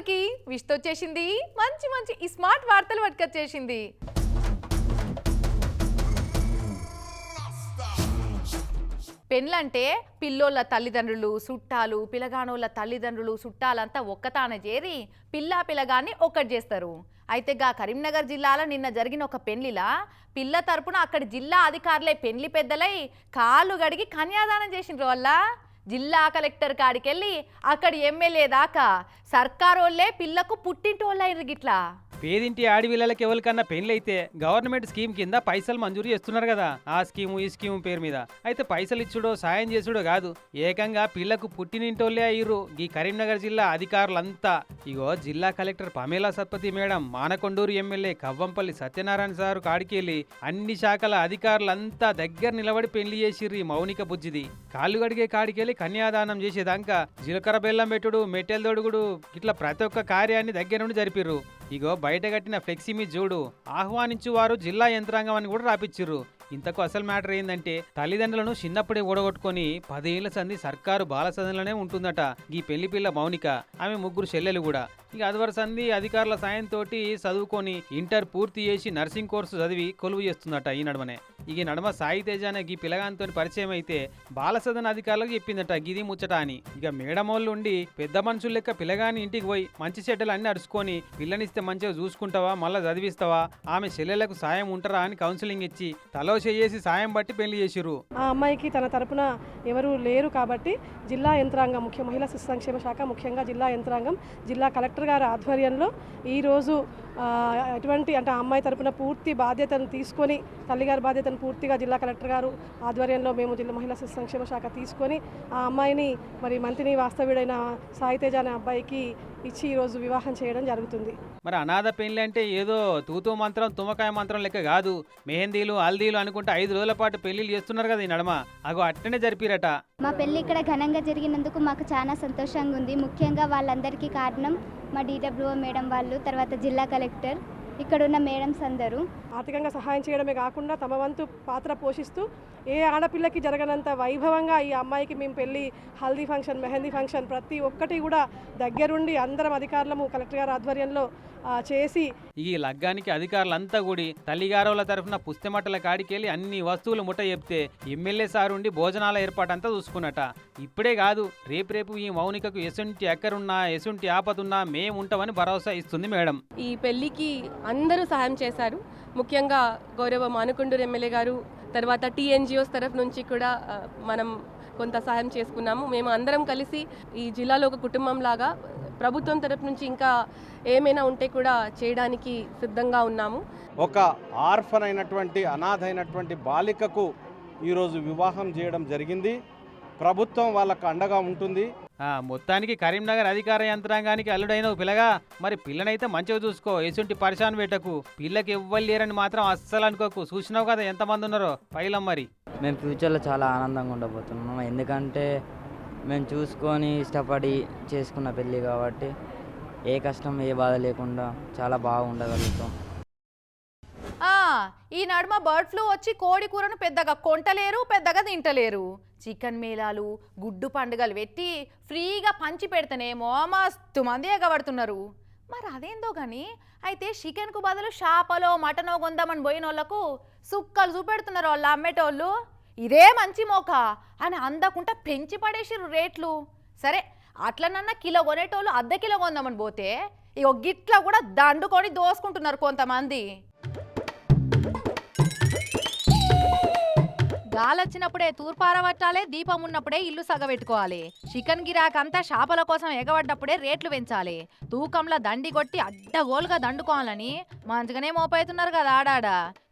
అందరికీ విష్తో వచ్చేసింది. మంచి మంచి ఈ స్మార్ట్ వార్తలు పట్టుకొచ్చేసింది. పెళ్ళంటే పిల్లోళ్ళ తల్లిదండ్రులు చుట్టాలు పిలగానోళ్ళ తల్లిదండ్రులు చుట్టాలంతా ఒక్కతాన చేరి పిల్లా పిల్లగాన్ని ఒక్కటి చేస్తారు. అయితే గా కరీంనగర్ జిల్లాలో నిన్న జరిగిన ఒక పెళ్ళిలా పిల్ల తరపున అక్కడి జిల్లా అధికారులే పెళ్ళి పెద్దలై కాళ్ళు గడిగి కన్యాదానం చేసిండ్రు వల్ల జిల్లా కలెక్టర్ కాడికెళ్ళి అక్కడ ఎమ్మెల్యే దాకా సర్కారోళ్ళే పిల్లకు పుట్టింటోళ్ళైరు గిట్లా. పేదింటి ఆడపిల్లలకి ఎవరికన్నా పెళ్ళైతే గవర్నమెంట్ స్కీమ్ కింద పైసలు మంజూరు చేస్తున్నారు కదా. ఆ స్కీము ఈ స్కీము పేరు మీద. అయితే పైసలు ఇచ్చుడో సాయం చేసుడో కాదు. ఏకంగా పిల్లకు పుట్టినింటోళ్ళే అయ్యిర్రు ఈ కరీంనగర్ జిల్లా అధికారులంతా. ఇగో జిల్లా collector Pamela Satpathy madam Manakondur MLA Kavvampally Satyanarayana sir కాడికెళ్ళి అన్ని శాఖల అధికారులంతా దగ్గర నిలబడి పెళ్ళి చేసిర్రు ఈ మౌనిక బుజ్జిది. కాళ్ళు గడిగే కాడికెళ్ళి కన్యాదానం చేసేదాకా జీలకర్ర బెల్లం పెట్టుడు మెట్టెలు దొడుగుడు ఇట్లా ప్రతి ఒక్క కార్యాన్ని దగ్గర నుండి జరిపిర్రు. ఇగో బయట కట్టిన ఫ్లెక్సీ మీ చూడు ఆహ్వానించు వారు జిల్లా యంత్రాంగం అని కూడా రాపిచ్చిర్రు. ఇంతకు అసలు మ్యాటర్ ఏంటంటే తల్లిదండ్రులను చిన్నప్పుడే ఓడగొట్టుకొని పదేళ్ళ సంది సర్కారు బాల ఉంటుందట ఈ పెళ్ళి పిల్ల మౌనిక. ఆమె ముగ్గురు చెల్లెలు కూడా. ఇక అదివర సంధి అధికారుల సాయంతో చదువుకొని ఇంటర్ పూర్తి చేసి నర్సింగ్ కోర్సు చదివి కొలువు చేస్తుందట ఈ నడమనే. ఇక నడమ సాయి తేజ గీ ఈ పరిచయం అయితే బాలసదన అధికారులకు చెప్పిందట గిది ముచ్చట అని. ఇక మేడమోళ్ళు ఉండి పెద్ద మనుషులు లెక్క పిల్లగాని ఇంటికి పోయి మంచి చెడ్డలు అన్ని అడుచుకొని పిల్లనిస్తే మంచిగా చూసుకుంటావా మళ్ళా చదివిస్తావా ఆమె చెల్లెలకు సాయం ఉంటారా అని కౌన్సిలింగ్ ఇచ్చి తలో చేసి సాయం బట్టి పెళ్ళి చేసిరు ఆ అమ్మాయికి తన తరపున ఎవరు లేరు కాబట్టి జిల్లా యంత్రాంగం ముఖ్య మహిళా శిశు సంక్షేమ శాఖ ముఖ్యంగా జిల్లా యంత్రాంగం జిల్లా కలెక్టర్ గారి ఆధ్వర్యంలో ఈరోజు ఎటువంటి అంటే ఆ అమ్మాయి తరపున పూర్తి బాధ్యతను తీసుకొని తల్లిగారి బాధ్యతను పూర్తిగా జిల్లా కలెక్టర్ గారు ఆధ్వర్యంలో మేము జిల్లా మహిళా శిశు సంక్షేమ శాఖ తీసుకొని ఆ అమ్మాయిని మరి మంత్రిని వాస్తవ్యుడైన సాయితేజ అనే అబ్బాయికి ఇచ్చి ఈరోజు వివాహం చేయడం జరుగుతుంది. మరి అనాథ పెళ్ళి అంటే ఏదో తూతూ మంత్రం తుమ్మకాయ మంత్రం లెక్క కాదు. మెహందీలు హల్దీలు అనుకుంటే ఐదు రోజుల పాటు పెళ్ళిళ్ళు చేస్తున్నారు కదా ఈ నడమ. అగో అట్టనే జరిపిరట. మా పెళ్ళి ఇక్కడ ఘనంగా జరిగినందుకు మాకు చాలా సంతోషంగా ఉంది. ముఖ్యంగా వాళ్ళందరికీ కారణం మా డీడబ్ల్యూఓ మేడం వాళ్ళు తర్వాత జిల్లా కలెక్టర్. ఇక్కడ ఉన్న మేడమ్స్ అందరూ. ఆర్థికంగా సహాయం చేయడమే కాకుండా తమ వంతు పాత్ర పోషిస్తూ ఏ ఆడపిల్లకి జరగనంత వైభవంగా ఈ అమ్మాయికి మేము పెళ్ళి హల్దీ ఫంక్షన్ మెహందీ ఫంక్షన్ ప్రతి ఒక్కటి కూడా దగ్గరుండి అందరం అధికారులము కలెక్టర్ గారి ఆధ్వర్యంలో చేసి ఈ లగ్గానికి అధికారులంతా కూడి తల్లిగారుల తరఫున పుస్తమట్టల కాడికెళ్ళి అన్ని వస్తువులు ముట్ట చెప్తే ఎమ్మెల్యే సారుండి భోజనాల ఏర్పాటంతా చూసుకున్నట. ఇప్పుడే కాదు రేపు రేపు ఈ మౌనికకు ఎసుంటి ఎక్కరున్నా ఎసుంటి ఆపదున్నా మేము ఉంటామని భరోసా ఇస్తుంది మేడం. ఈ పెళ్ళికి అందరూ సహాయం చేశారు. ముఖ్యంగా గౌరవ మానుకొండూరు ఎమ్మెల్యే గారు తర్వాత టీఎన్జిఓస్ తరఫు నుంచి కూడా మనం కొంత సహాయం చేసుకున్నాము. మేము అందరం కలిసి ఈ జిల్లాలో ఒక కుటుంబం లాగా ప్రభుత్వం తరఫు నుంచి ఇంకా ఏమైనా ఉంటే కూడా చేయడానికి సిద్ధంగా ఉన్నాము. ఒక ఆర్ఫన్ అయినటువంటి అనాథ అయినటువంటి బాలికకు ఈరోజు వివాహం చేయడం జరిగింది. ప్రభుత్వం వాళ్ళకు అండగా ఉంటుంది. మొత్తానికి కరీంనగర్ అధికార యంత్రాంగానికి అల్లుడైన పిల్లగా. మరి పిల్లనైతే మంచిగా చూసుకో ఎసుంటి పరిశాన్ పెట్టకు పిల్లకి ఎవ్వరు లేరని మాత్రం అస్సలు అనుకోకు. చూసినావు కదా ఎంతమంది ఉన్నారో పైలం మరి. మేము ఫ్యూచర్లో చాలా ఆనందంగా ఉండబోతున్నాం. ఎందుకంటే మేము చూసుకొని ఇష్టపడి చేసుకున్న పెళ్ళి కాబట్టి ఏ కష్టం ఏ బాధ లేకుండా చాలా బాగా ఉండగలుగుతాం ఆ ఈ నడుమ బర్డ్ ఫ్లూ వచ్చి కోడి కూరను పెద్దగా కొంటలేరు పెద్దగా తింటలేరు. చికెన్ మేళాలు గుడ్డు పండుగలు పెట్టి ఫ్రీగా పంచి పెడితేనేమో మస్తు మంది ఎగబడుతున్నారు. మరి అదేందో కానీ అయితే చికెన్కు బదులు చేపలో మటనో కొందామని పోయిన వాళ్ళకు సుక్కలు చూపెడుతున్నారు వాళ్ళు అమ్మేటోళ్ళు. ఇదే మంచి మోక అని అందకుండా పెంచి పడేసిరు రేట్లు. సరే అట్లనన్నా కిలో కొనేటోళ్ళు అర్ధ కిలో కొందామని పోతే ఇక గిట్ల కూడా దండుకొని దోసుకుంటున్నారు కొంతమంది. గాలొచ్చినప్పుడే తూర్పారబట్టాలే దీపం ఉన్నప్పుడే ఇల్లు సగబెట్టుకోవాలి. చికెన్ గిరాకంతా షాపల చేపల కోసం ఎగబడ్డప్పుడే రేట్లు పెంచాలి. తూకంలో దండి కొట్టి అడ్డగోలుగా దండుకోవాలని మంచిగానే మోపైతున్నారు కదా ఆడాడ.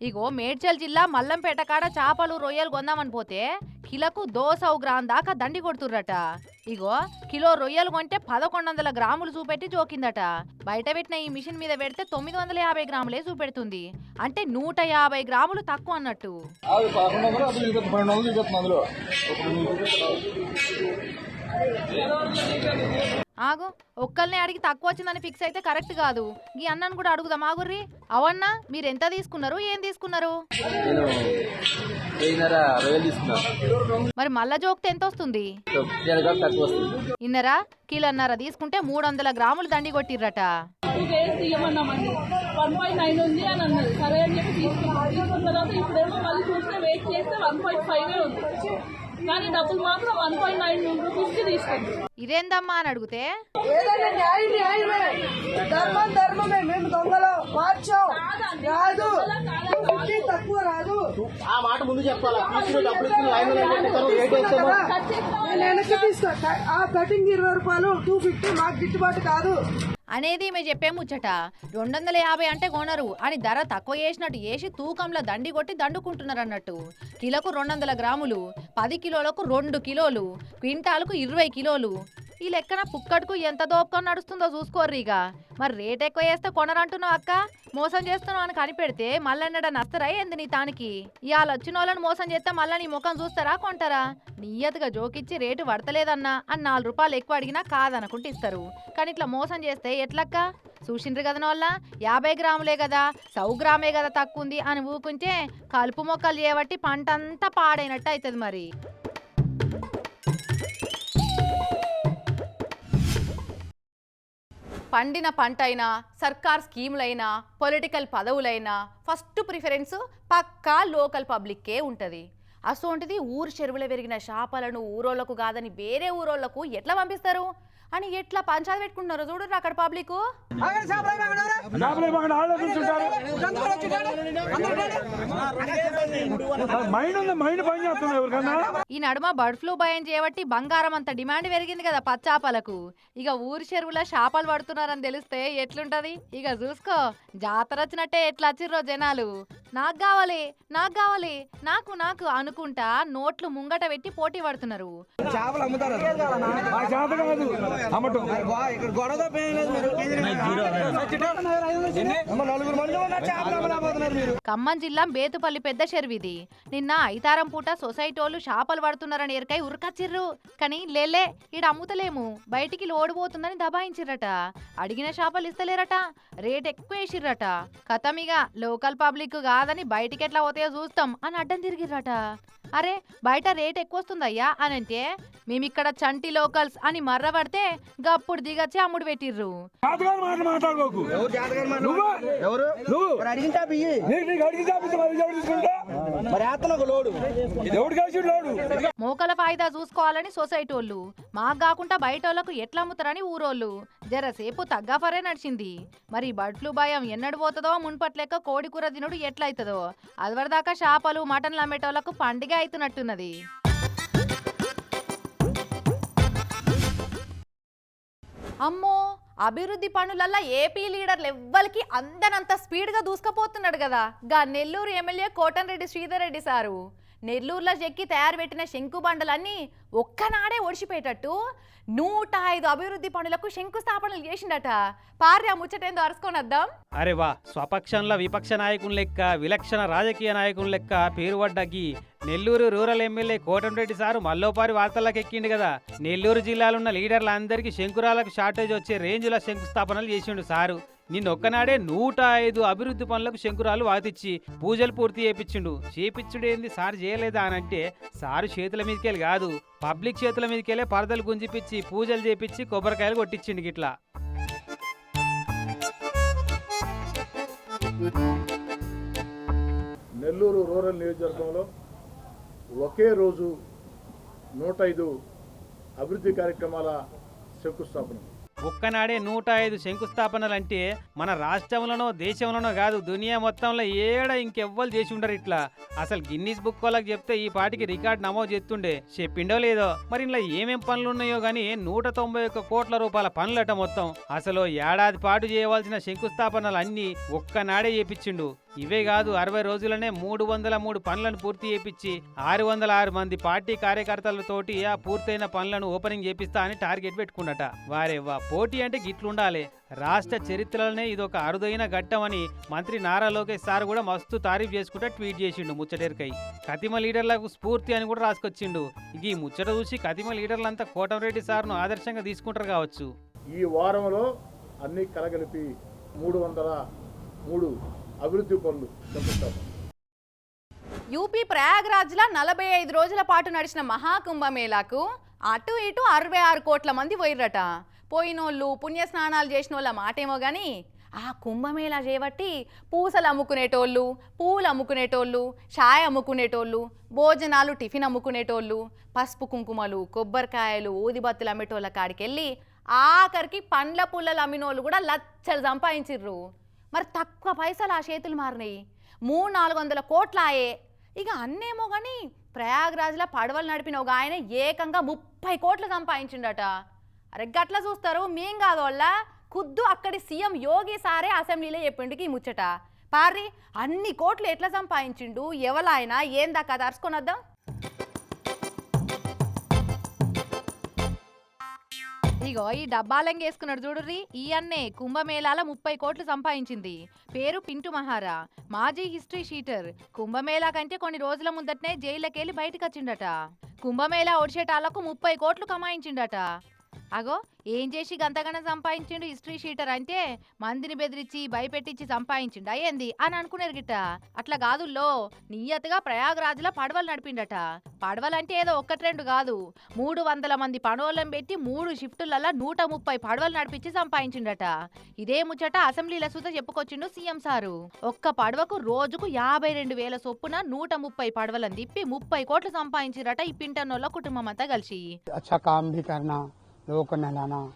ఇగో మేడ్చల్ జిల్లా మల్లంపేట కాడ చేపలు రొయ్యలు కొందామని పోతే కిలకు దోసవు గ్రామ్ దాకా దండి కొడుతుర్రట. ఇగో కిలో రొయ్యలు కొంటే పదకొండు వందల గ్రాములు చూపెట్టి జోకిందట. బయట పెట్టిన ఈ మిషన్ మీద పెడితే తొమ్మిది వందల యాభై గ్రాములే చూపెడుతుంది. అంటే నూట యాభై గ్రాములు తక్కువ అన్నట్టు. ఆగు ఒక్కల్ని అడిగి తక్కువ వచ్చిందని ఫిక్స్ అయితే కరెక్ట్ కాదు. ఈ అన్నను కూడా అడుగుదాం. ఆగుర్రి అవన్నా మీరు ఎంత తీసుకున్నారు ఏం తీసుకున్నారు? మరి మళ్ళా జోక్తే ఎంత వస్తుంది ఇన్నరా? కిలోన్నర తీసుకుంటే మూడు వందల గ్రాములు దండి కొట్టిర్రట. సరే అని చెప్పి తీసుకున్నాం. తీసుకున్న తర్వాత ఇప్పుడేమో మళ్ళీ చూస్తే వెయిట్ చేస్తే వన్ పాయింట్ ఫైవ్ ఉంది. కానీ డబ్బులు మాత్రం వన్ పాయింట్ నైన్ రూపీస్కి తీసుకుంది ఇదేందమ్మా అని అడిగితే? ఏదైనా న్యాయం న్యాయమే. ధర్మం ధర్మమే. మేము దొంగలో. రాదు. తక్కువ రాదు. ఆ మాట ముందు చెప్పాలా? వెనక్కి తీసుకో. ఆ కటింగ్ ఇరవై రూపాయలు టూ ఫిఫ్టీ మాకు గిట్టుబాటు కాదు. అనేది మేము చెప్పే ముచ్చట. రెండు వందల యాభై అంటే కొనరు. అని ధర తక్కువ చేసినట్టు వేసి తూకంలో దండి కొట్టి దండుకుంటున్నారు అన్నట్టు కిలోకు రెండు వందల గ్రాములు పది కిలోలకు రెండు కిలోలు క్వింటాలకు ఇరవై కిలోలు. ఈ లెక్కన పుక్కడుకు ఎంత దోపకం నడుస్తుందో చూసుకోర్రి ఇక మరి రేట్ ఎక్కువ వేస్తే కొనరంటున్నావు అక్క? మోసం చేస్తున్నావు అని కనిపెడితే మళ్ళన్నడ నస్తరా ఏంది నీ తానికి? ఇవాళ వచ్చిన వాళ్ళని మోసం చేస్తే మళ్ళీ నీ ముఖం చూస్తారా కొంటారా? నియతగా జోకిచ్చి రేటు పడతలేదన్నా అని నాలుగు రూపాయలు ఎక్కువ అడిగినా కాదనుకుంటే ఇస్తారు. కానీ ఇట్లా మోసం చేస్తే ఎట్లక్క? చూసిండ్రు కదా వాళ్ళ యాభై గ్రాములే కదా సౌ గ్రామే కదా తక్కువ ఉంది అని ఊకుంటే కలుపు మొక్కలు చేయబట్టి పంట అంతా పాడైనట్టు అవుతుంది మరి. పండిన పంట అయినా సర్కార్ స్కీములైనా పొలిటికల్ పదవులైనా ఫస్ట్ ప్రిఫరెన్స్ పక్కా లోకల్ పబ్లిక్కే ఉంటుంది. అసోంటిది ఊరు చెరువులో పెరిగిన చేపలను ఊరోళ్ళకు కాదని వేరే ఊరోళ్ళకు ఎట్లా పంపిస్తారు? అని ఎట్లా పంచాయతీ పెట్టుకుంటున్నారు చూడరు అక్కడ పబ్లిక్? ఈ నడుమ బర్డ్ ఫ్లూ భయం చేయబట్టి బంగారం అంత డిమాండ్ పెరిగింది కదా పచ్చాపలకు. ఇక ఊరి చెరువులో చేపలు పడుతున్నారని తెలిస్తే ఎట్లుంటది? ఇక చూసుకో జాతర వచ్చినట్టే ఎట్లా వచ్చిర్రో జనాలు. నాకు కావాలి నాకు కావాలి నాకు నాకు అనుకుంటా నోట్లు ముంగట పెట్టి పోటీ పడుతున్నారు. చేపలు అమ్ముతారు ఇక్కడ గొడవ నలుగురు మంది ఉన్నారు చేపలు అమ్మలేకపోతున్నారు మీరు ఖమ్మం జిల్లా బేతుపల్లి పెద్ద చెరువిది. నిన్న ఐతారం పూట సొసైటీ వాళ్ళు చేపలు పడుతున్నారని ఎరకై ఉరకచ్చిర్రు. కానీ లేలే ఈడ అమ్ముతలేము. బయటికి లోడిపోతుందని దబాయించిర్రట. అడిగిన చేపలు ఇస్తలేరట. రేట్ ఎక్కువ వేసిర్రట కథమిగా లోకల్ పబ్లిక్ కాదని బయటికి ఎట్లా పోతాయో చూస్తాం అని అడ్డం తిరిగిర్రట. అరే బయట రేట్ ఎక్కువ వస్తుందయ్యా అని అంటే మేమిక్కడ చంటి లోకల్స్ అని మర్రబడితే గప్పుడు దిగచ్చి అమ్ముడు పెట్టిర్రు. మోకల ఫాయిదా చూసుకోవాలని సొసైటీ వాళ్ళు. మాకు కాకుండా బయట వాళ్ళకు ఎట్లా అమ్ముతారని ఊరోళ్ళు. జరసేపు తగ్గాఫరే నడిచింది. మరి బర్డ్ ఫ్లూ భయం ఎన్నడు పోతుందో మున్పట్లెక్క కోడి కూర తినుడు ఎట్లయితుందో. అదివరదాకా చేపలు మటన్లు అమ్మేటోళ్ళకు పండుగ అవుతున్నట్టున్నది అమ్మో! అభివృద్ధి పనులల్లా ఏపీ లీడర్లు ఎవ్వరికి అందనంత స్పీడ్గా దూసుకుపోతున్నాడు కదా. గా నెల్లూరు ఎమ్మెల్యే కోటంరెడ్డి శ్రీధర్ రెడ్డి సారు. నెల్లూరులో చెక్కి తయారు పెట్టిన శంకు బండలన్నీ ఒక్కనాడే ఒడిచిపోయేటట్టు నూట ఐదు అభివృద్ధి పనులకు శంకుస్థాపనలు చేసిండట. పార్య ముచ్చటేందో అరుచుకొని వద్దాం అరే వా స్వపక్షంలో విపక్ష నాయకుని లెక్క విలక్షణ రాజకీయ నాయకుని లెక్క పేరు పడ్డకి Nellore rural MLA Kotamreddy sir మల్లోపారి వార్తల్లోకి ఎక్కిండు కదా. నెల్లూరు జిల్లాలో ఉన్న లీడర్లందరికీ శంకురాలకు షార్టేజ్ వచ్చే రేంజ్లో శంకుస్థాపనలు చేసిండు సారు. నిన్నొక్కనాడే నూట ఐదు అభివృద్ధి పనులకు శంకురాలు వాతిచ్చి పూజలు పూర్తి చేపించిండు చేపించుడేంది సార్ చేయలేదా అని అంటే సారు చేతుల మీదకెళ్ళి కాదు పబ్లిక్ చేతుల మీదకెళ్ళే పరదలు గుంజిపిచ్చి పూజలు చేపించి కొబ్బరికాయలు కొట్టించిండు గిట్లా. నెల్లూరు రూరల్ నియోజకవర్గంలో ఒకే రోజు నూట ఐదు అభివృద్ధి కార్యక్రమాల శంకుస్థాపన ఒక్కనాడే నూట ఐదు శంకుస్థాపనలు అంటే మన రాష్ట్రంలోనో దేశంలోనో కాదు దునియా మొత్తంలో ఏడ ఇంకెవ్వరు చేసి ఉండరు ఇట్లా. అసలు గిన్నీస్ బుక్ వాళ్ళకి చెప్తే ఈ పాటికి రికార్డ్ నమోదు చేస్తుండే. చెప్పిండో లేదో? మరి ఇలా ఏమేం పనులు ఉన్నాయో గానీ నూట తొంభై ఒక్క కోట్ల రూపాయల పనులట మొత్తం. అసలు ఏడాది పాటు చేయవలసిన శంకుస్థాపనలు అన్ని ఒక్కనాడే చేపించిండు. ఇవే కాదు అరవై రోజులనే మూడు వందల మూడు పనులను పూర్తి చేపించి ఆరు వందల ఆరు మంది పార్టీ కార్యకర్తలతోటి ఆ పూర్తయిన పనులను ఓపెనింగ్ చేపిస్తా అని టార్గెట్ పెట్టుకున్నట వారేవా పోటీ అంటే గిట్లుండాలి. రాష్ట్ర చరిత్రలోనే ఇదొక అరుదైన ఘట్టమని మంత్రి నారా లోకేష్ సార్ కూడా మస్తు తారీఫ్ చేసుకుంటే ట్వీట్ చేసిండు ముచ్చటేరికై. కతిమ లీడర్లకు స్ఫూర్తి అని కూడా రాసుకొచ్చిండు. ఈ ముచ్చట చూసి కతిమ లీడర్లంతా కోటంరెడ్డి సార్ను ఆదర్శంగా తీసుకుంటారు కావచ్చు. ఈ వారంలో అన్ని కలగలిపి మూడు వందల మూడు అభివృద్ధి పనులు యూపీ ప్రయాగ్రాజ్లో నలభై ఐదు రోజుల పాటు నడిచిన మహాకుంభమేళాకు అటు ఇటు అరవై ఆరు కోట్ల మంది పోయిర్రట. పోయినోళ్ళు పుణ్యస్నానాలు చేసిన వాళ్ళ మాటేమో కానీ ఆ కుంభమేళా చేయబట్టి పూసలు అమ్ముకునేటోళ్ళు పూలు అమ్ముకునేటోళ్ళు ఛాయ్ అమ్ముకునేటోళ్ళు భోజనాలు టిఫిన్ అమ్ముకునేటోళ్ళు పసుపు కుంకుమలు కొబ్బరికాయలు ఊదిబత్తులు అమ్మేటోళ్ళ కాడికి వెళ్ళి ఆఖరికి పండ్ల పుల్లలు అమ్మినోళ్ళు కూడా లచ్చలు సంపాదించిర్రు. మరి తక్కువ పైసలు ఆ చేతులు మారినాయి. మూడు నాలుగు వందల కోట్లాయే. ఇక అన్నేమో కానీ ప్రయాగ్రాజ్లో పడవలు నడిపిన ఒక ఆయన ఏకంగా ముప్పై కోట్లు సంపాదించిండట. అరే గట్ల చూస్తారు మేం కాదు వాళ్ళ. ఖుద్దు అక్కడి సీఎం యోగి సారే అసెంబ్లీలో చెప్పిండుకి ఈ ముచ్చట. పారి అన్ని కోట్లు ఎట్లా సంపాదించిండు? ఎవలాయన? ఏం దాకా? వద్దాం. ఇగో ఈ డబ్బాలంగి వేసుకున్నాడు చూడుర్రి. ఈ అన్నే కుంభమేళాల ముప్పై కోట్లు సంపాదించింది. పేరు పింటు మహారా. మాజీ హిస్టరీ షీటర్. కుంభమేళా కంటే కొన్ని రోజుల ముందటనే జైలుకెళ్ళి బయటకు వచ్చిండట కుంభమేళా ఒడిసేటాలకు ముప్పై కోట్లు కమాయించిండట. అగో ఏం చేసి గంతగనం సంపాదించిండు హిస్టరీ షీటర్? అంటే మందిని బెదిరించి భయపెట్టించి సంపాదించిండు అయ్యింది అని అనుకున్నారు గిట్ట. అట్లా కాదుల్లో నియతగా ప్రయాగరాజులో పడవలు నడిపిండట. పడవలంటే ఏదో ఒక్కటి రెండు కాదు. మూడు వందల మంది పడవలను పెట్టి మూడు షిఫ్టులలో నూట ముప్పై పడవలు నడిపించి సంపాదించిండట. ఇదే ముచ్చట అసెంబ్లీల సుత చెప్పుకొచ్చిండు సీఎం సారు. ఒక్క పడవకు రోజుకు యాభై రెండు వేల చొప్పున నూట ముప్పై పడవలను తిప్పి ముప్పై కోట్లు సంపాదించిరట ఈ పింటన్నోళ్ళ కుటుంబం అంతా కలిసి अच्छा काम भी करना लोगों को नहलाना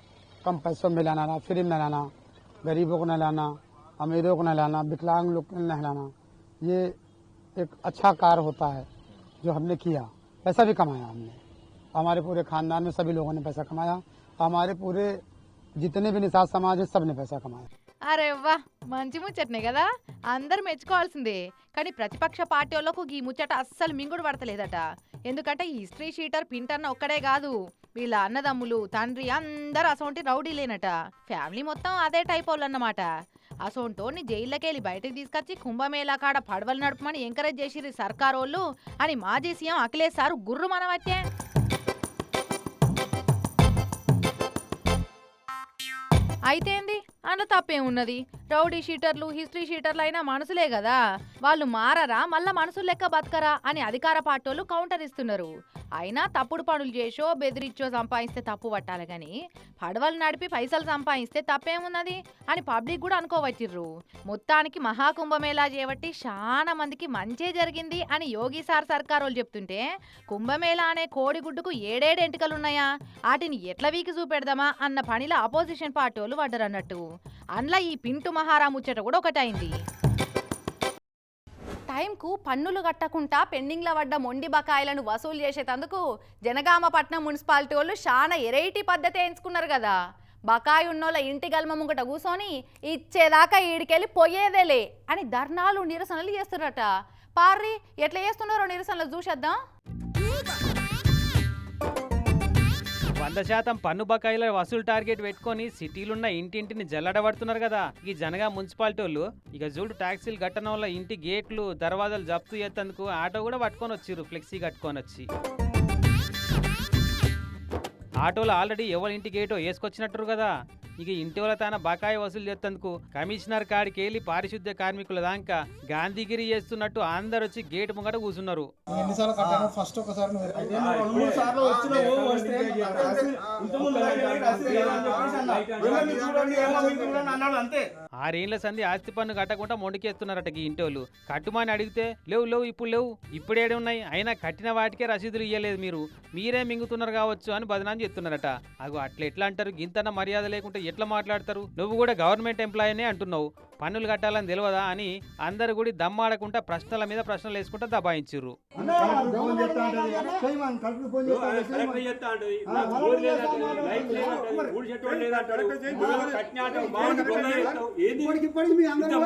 कम पैसों में नहलाना फ्री में नहलाना गरीबों को नहलाना अमीरों को नहलाना विकलांग लोग को नहलाना ये एक अच्छा कार्य होता है जो हमने किया पैसा भी कमाया हमने हमारे पूरे खानदान में सभी लोगों ने पैसा कमाया हमारे पूरे जितने भी निषाद समाज है सब ने पैसा कमाया అరే వా మంచి ముచ్చటనే కదా అందరు మెచ్చుకోవాల్సిందే కానీ ప్రతిపక్ష పార్టీ వాళ్ళకు ఈ ముచ్చట అస్సలు మింగుడు పడతలేదట ఎందుకంటే ఈ హిస్టరీ షీటర్ పింటన్న ఒక్కడే కాదు వీళ్ళ అన్నదమ్ములు తండ్రి అందరు అసొంటి రౌడీలేనట ఫ్యామిలీ మొత్తం అదే టైప్ వాళ్ళు అన్నమాట. అసొంటోని జైళ్ళకెళ్ళి బయటకు తీసుకొచ్చి కుంభమేళా కాడ పడవలు నడపమని ఎంకరేజ్ చేసిర్రు సర్కారోళ్ళు అని మాజీ సీఎం అఖిలేష్ సారు గుర్రు మనవచ్చే అయితే ఏంది? అందులో తప్పేమున్నది? రౌడీ షీటర్లు హిస్టరీ షీటర్లు అయినా మనసులే కదా. వాళ్ళు మారరా మళ్ళా మనసులు లెక్క బతకరా అని అధికార పార్టీలు కౌంటర్ ఇస్తున్నారు. అయినా తప్పుడు పనులు చేసో బెదిరిచ్చో సంపాదిస్తే తప్పు పట్టాలి కానీ పడవలు నడిపి పైసలు సంపాదిస్తే తప్పేమున్నది అని పబ్లిక్ కూడా అనుకోవచ్చిర్రు మొత్తానికి మహాకుంభమేళా చేయబట్టి చాలా మందికి మంచే జరిగింది అని యోగి సార్ సర్కార్ వాళ్ళు చెప్తుంటే కుంభమేళా అనే కోడిగుడ్డుకు ఏడేడు ఎంటికలు ఉన్నాయా వాటిని ఎట్ల వీకి చూపెడదామా అన్న పనిలో అపోజిషన్ పార్టీ వాళ్ళు పడ్డరు అన్నట్టు అందులో ఈ పింటు మహారా ముచ్చట కూడా ఒకటైంది. టైంకు పన్నులు కట్టకుండా పెండింగ్లో పడ్డ మొండి బకాయిలను వసూలు చేసేటందుకు జనగామపట్నం మున్సిపాలిటీ వాళ్ళు చాలా ఎరైటీ పద్ధతి ఎంచుకున్నారు కదా. బకాయి ఉన్నోళ్ళ ఇంటి గల్మ ముంగట కూసోని ఇచ్చేదాకా ఈడికెళ్ళి పోయేదేలే అని ధర్నాలు నిరసనలు చేస్తున్నారట. పార్రి ఎట్లా చేస్తున్నారో నిరసనలు చూసేద్దాం. వంద శాతం పన్ను బకాయిల వసూలు టార్గెట్ పెట్టుకొని సిటీలున్న ఇంటింటిని జల్లడబడుతున్నారు కదా. ఈ జనగా మున్సిపాలిటీ వాళ్ళు ఇక చూడు ట్యాక్సీలు కట్టడం వల్ల ఇంటి గేట్లు దర్వాజాలు జప్తు చేసేందుకు ఆటో కూడా పట్టుకొని వచ్చిర్రు ఫ్లెక్సీ కట్టుకొని వచ్చి. ఆటోలో ఆల్రెడీ ఎవరి ఇంటి గేటో వేసుకొచ్చినట్టు కదా. ఇక ఇంటి వాళ్ళ తన బకాయి వసూలు చేసేందుకు కమిషనర్ కాడికి వెళ్ళి పారిశుద్ధ్య కార్మికుల దాకా గాంధీగిరి చేస్తున్నట్టు అందరు వచ్చి గేటు ముంగట కూర్చున్నారు ఫస్ట్ ఒకసారి అంతే. ఆరేళ్ళ సంధి ఆస్తి పన్ను కట్టకుండా మొండికేస్తున్నారట ఈ ఇంటోళ్ళు. కట్టుమని అడిగితే లేవు లేవు ఇప్పుడు లేవు. ఇప్పుడేడే ఉన్నాయి. అయినా కట్టిన వాటికే రసీదులు ఇయ్యలేదు మీరు. మీరే మింగుతున్నారు కావచ్చు అని బదనాం చెప్తున్నారట అగో అట్లా ఎట్లా అంటారు? గింతన మర్యాద లేకుంటే ఎట్లా మాట్లాడతారు? నువ్వు కూడా గవర్నమెంట్ ఎంప్లాయీనే అంటున్నావు. పన్నులు కట్టాలని తెలియదా అని అందరు కూడా దమ్మాడకుండా ప్రశ్నల మీద ప్రశ్నలు వేసుకుంటా దబాయించిర్రు. ఫోన్ ఇప్పటికి ఇప్పటికి మీ అందరూ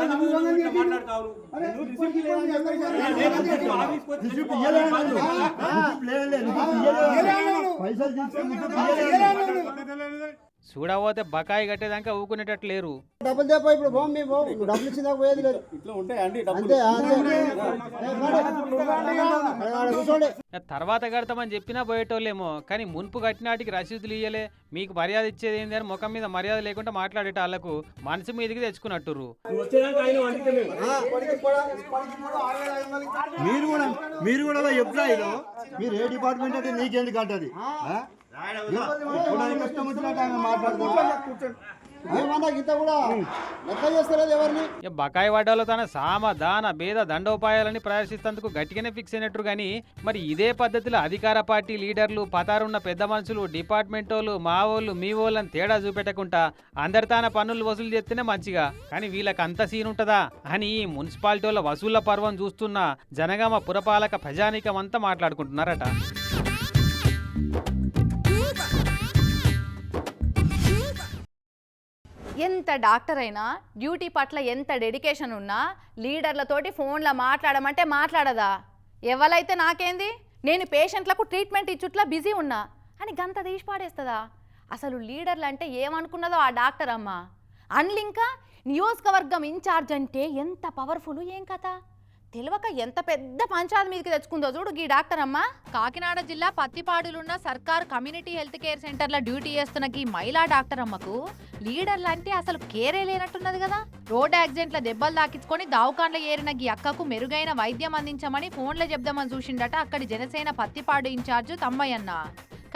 ఇయ్యలేదు. పైసలు తీసుకొని. చూడబోతే బకాయి కట్టేదాకా ఊకునేటట్లు లేరు డబ్బులు తెప్ప ఇప్పుడు పోం మీ పో డబ్బులు ఇచ్చిందా పోయేది లేదు. ఇట్లా ఉంటాయండి అంతే కూర్చోండి తర్వాత కడతామని చెప్పినా పోయేటోళ్ళేమో కానీ మున్పు కట్టినాటికి రసీదులు ఇయ్యలే. మీకు మర్యాద ఇచ్చేది ఏంది అని ముఖం మీద మర్యాద లేకుండా మాట్లాడేట వాళ్ళకు మనసు మీదకి తెచ్చుకున్నట్టుర్రు. మీరు కూడా మీరు కూడా చెప్తా ఇది? మీరు ఏ డిపార్ట్మెంట్ అంటే నీకెందుకు అంటది బకాయి వడ్డాలో తన సామ దాన భేద దండోపాయాలని ప్రదర్శిస్తేందుకు గట్టిగానే ఫిక్స్ అయినట్టు కానీ మరి ఇదే పద్ధతిలో అధికార పార్టీ లీడర్లు పతారున్న పెద్ద మనుషులు డిపార్ట్మెంట్ వాళ్ళు మా వాళ్ళు మీ వాళ్ళని తేడా చూపెట్టకుండా అందరి తాన పన్నులు వసూలు చేస్తేనే మంచిగా. కానీ వీళ్ళకి అంత సీన్ ఉంటుందా? అని ఈ మున్సిపాలిటీ వాళ్ళ వసూళ్ళ పర్వం చూస్తున్న జనగామ పురపాలక ప్రజానీకం అంతా మాట్లాడుకుంటున్నారట. ఎంత డాక్టర్ అయినా డ్యూటీ పట్ల ఎంత డెడికేషన్ ఉన్నా లీడర్లతోటి ఫోన్లో మాట్లాడమంటే మాట్లాడదా? ఎవరైతే నాకేంది? నేను పేషెంట్లకు ట్రీట్మెంట్ ఇచ్చుట్లా బిజీ ఉన్నా. అని గంత తీసి పాడేస్తుందా? అసలు లీడర్లు అంటే ఏమనుకున్నదో ఆ డాక్టర్ అమ్మ. అన్లింకా నియోజకవర్గం ఇన్ఛార్జ్ అంటే ఎంత పవర్ఫుల్ ఏం కథ? తెలియక ఎంత పెద్ద పంచాయతీ మీదకి తెచ్చుకుందో చూడు ఈ డాక్టర్ అమ్మ. కాకినాడ జిల్లా పత్తిపాడులున్న సర్కార్ కమ్యూనిటీ హెల్త్ కేర్ సెంటర్లో డ్యూటీ చేస్తున్న ఈ మహిళా డాక్టర్ అమ్మకు లీడర్ అంటే అసలు కేరే లేనట్టున్నది కదా. రోడ్ యాక్సిడెంట్ల దెబ్బలు తాకించుకొని దావుకాండ్ల ఏరిన ఈ అక్కకు మెరుగైన వైద్యం అందించమని ఫోన్లో చెప్దామని చూసిండట అక్కడి జనసేన పత్తిపాడు ఇన్ఛార్జ్ తమ్మయ్యన్న.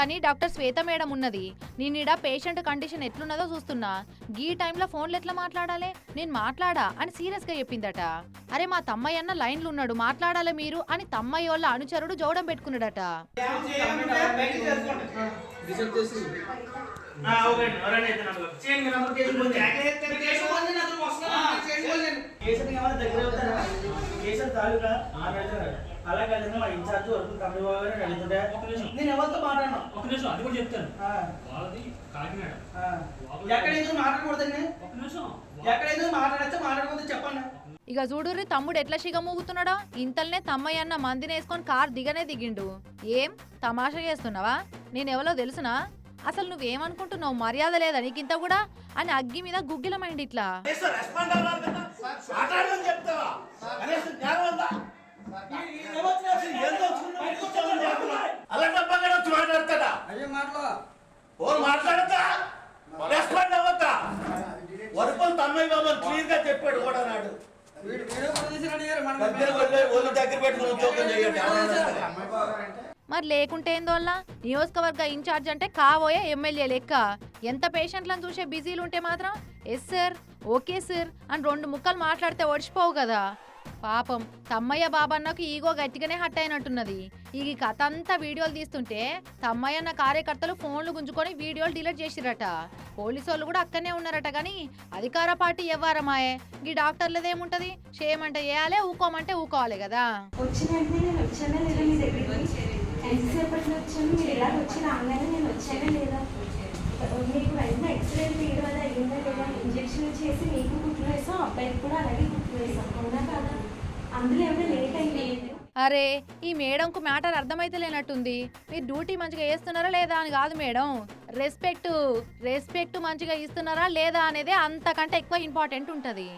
కానీ డాక్టర్ శ్వేత మేడం ఉన్నది. నేనీడ పేషెంట్ కండిషన్ ఎట్లున్నదో చూస్తున్నా. గీ టైంలో ఫోన్లు ఎట్లా మాట్లాడాలి? నేను మాట్లాడా? అని సీరియస్గా చెప్పిందట. అరే మా తమ్మయ్య అన్న లైన్లు ఉన్నాడు మాట్లాడాలి మీరు? అని తమ్మయ్య వాళ్ళ అనుచరుడు జోడం పెట్టుకున్నాడట. అలా మా ఇన్ఛార్జ్ వరకు తమిళ బాబు అడుగుతుంటే నేను ఎవరితో మాట్లాడినా? ఒక నిమిషం అది కూడా చెప్తాను. ఆ, వాళ్ళది కాకినాడ ఆ. ఎక్కడ ఎందుకు మాట్లాడకూడదండి? ఒక నిమిషం. ఎక్కడ ఎందుకు మాట్లాడచ్చు మాట్లాడకూడదు చెప్పండి. ఇక చూడుర్రి తమ్ముడు ఎట్లా సిగమూగుతున్నాడో ఇంతల్నే తమ్మయ్య అన్న మందిని వేసుకొని కార్ దిగనే దిగిండు. ఏం? తమాషా చేస్తున్నావా? నేనెవలో తెలుసునా? అసలు నువ్వేమనుకుంటున్నావు? మర్యాద లేదా నీకింత కూడా? అని అగ్గి మీద గుగ్గిలమైంది ఇట్లా. ఓరు మాట్లాడతా రెస్పాండ్ తమ్మయ్య బాబు క్లియర్గా చెప్పాడు కూడా నాడు మరి లేకుంటే ఏందోల్లా నియోజకవర్గ ఇన్ఛార్జ్ అంటే కాబోయే ఎమ్మెల్యే లెక్క. ఎంత పేషెంట్లను చూసే బిజీలు ఉంటే మాత్రం ఎస్ సార్ ఓకే సార్ అని రెండు ముక్కలు మాట్లాడితే ఒడిచిపోవు కదా. పాపం. తమ్మయ్య బాబన్నకు ఈగో గట్టిగానే హట్ అయినట్టున్నది. ఈ కథ అంతా వీడియోలు తీస్తుంటే తమ్మయ్యన్న కార్యకర్తలు ఫోన్లు గుంజుకొని వీడియోలు డిలీట్ చేసిరట. పోలీసు వాళ్ళు కూడా అక్కడనే ఉన్నారట కానీ అధికార పార్టీ ఎవ్వరమాయే ఈ డాక్టర్లదేముంటది? చేయమంటే చేయాలి ఊకోమంటే ఊకోవాలి కదా. వచ్చిన ఎంతసేపట్లో వచ్చాను? మీరు ఎలా వచ్చి రాగానే నేను వచ్చానా లేదా? మీకు వెంటనే ఎక్స్రే తీయడం వల్ల అయ్యిందా లేదా? ఇంజక్షన్ చేసి మీకు కుట్లు వేసాం అబ్బాయికి కూడా అలాగే కుట్లు వేసాం అవునా కాదా? అందులో ఏమైనా లేట్ అయింది అరే ఈ మేడంకు మ్యాటర్ అర్థమైతలేనట్టుంది. మీరు డ్యూటీ మంచిగా వేస్తున్నారా లేదా అని కాదు మేడం. రెస్పెక్ట్ రెస్పెక్ట్ మంచిగా ఇస్తున్నారా లేదా అనేది అంతకంటే ఎక్కువ ఇంపార్టెంట్ ఉంటుంది.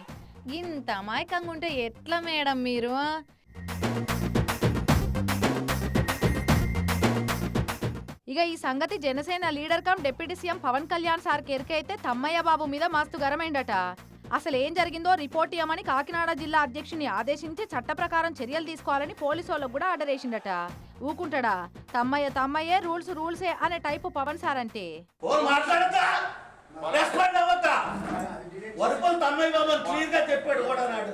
ఇంత అమాయకంగా ఉంటే ఎట్లా మేడం మీరు? ఇక ఈ సంగతి Janasena leader cum deputy CM Pawan Kalyan sir కెరికైతే Tammayya Babu మీద మస్తు గరమైందట అసలు ఏం జరిగిందో రిపోర్ట్ ఇవ్వమని కాకినాడ జిల్లా అధ్యక్షుని ఆదేశించి చట్ట ప్రకారం చర్యలు తీసుకోవాలని పోలీసు వాళ్ళకు కూడా ఆర్డర్ వేసిండట. ఊకుంటాడా? తమ్మయ్య తమ్మయ్యే రూల్స్ రూల్సే అనే టైపు పవన్ సార్ అంటే. వరుపులు తమ్మయ్య బాబు క్లియర్గా చెప్పాడు కూడా నాడు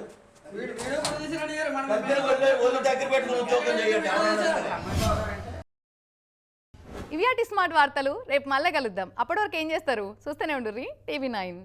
ఇవి స్మార్ట్ వార్తలు రేపు మళ్ళీ కలుద్దాం. అప్పటి వరకు ఏం చేస్తారు? చూస్తూనే ఉండు టీవీ నైన్.